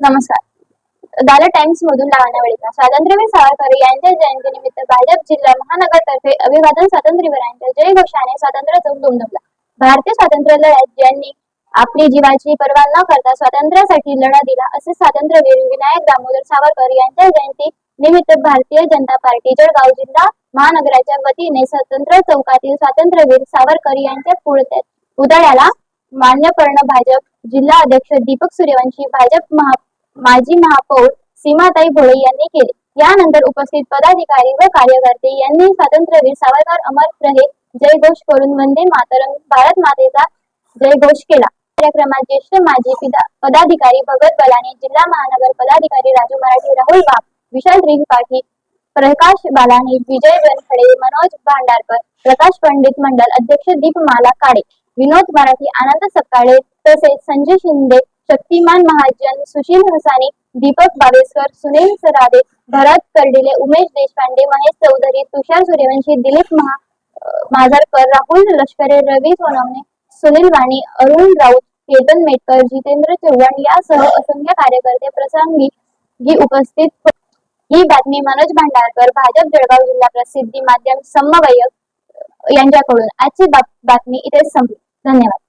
नमस्कार. दाला टाइम्स मधून लावण्या स्वातंत्र्यवीर सावरकर यांच्या जयंतीनिमित्त भाजप जिल्हा महानगरतर्फे अभिवादन स्वातंत्र्यवीरांच्या जय घोषाने स्वातंत्र्य चौक दुमदुमला. भारतीय स्वातंत्र्य लढ्यात ज्यांनी आपली जीवाची पर्वा न करता स्वातंत्र्यासाठी लढा दिला असे स्वातंत्र्यवीर विनायक दामोदर सावरकर यांच्या जयंती निमित्त भारतीय जनता पार्टी जळगाव जिल्हा महानगराच्या वतीने स्वतंत्र चौकातील स्वातंत्र्यवीर सावरकर यांच्या पुढत्यात पुतळ्याला मान्यपर्ण भाजप जिल्हा अध्यक्ष दीपक सूर्यवंशी भाजप महा माजी महापौर सीमाताई भोळे यांनी केले. यानंतर उपस्थित पदाधिकारी व कार्यकर्ते यांनी स्वातंत्र्यवीर सावरकर अमर रहे जयघोष करून वंदे मातरम भारत मातेचा जयघोष केला. कार्यक्रमात ज्येष्ठ माजी पदाधिकारी भगत बलाने जिल्हा महानगर पदाधिकारी राजू मराठी राहुल बाप विशाल त्रिपाठी प्रकाश बालानी विजय बनखडे मनोज भांडारकर प्रकाश पंडित मंडल अध्यक्ष दीपमाला काळे विनोद मराठी आनंद सकाळे तसेच संजय शिंदे शक्तिमान महाजन सुशील हसानी दीपक बावेसकर सुनील सरादे भरत कर्डिले उमेश देशपांडे महेश चौधरी तुषार सूर्यवंशी दिलीप महा माजरकर राहुल लष्करे रवी सोनवणे सुनील वाणी अरुण राऊत केतन मेटकर जितेंद्र चव्हाण यासह असंख्य कार्यकर्ते प्रसंगी उपस्थित होते. ही बातमी मनोज भांडारकर भाजप जळगाव जिल्हा प्रसिद्धी माध्यम समवयक यांच्याकडून आजची बात- बातमी इथे संपली. धन्यवाद.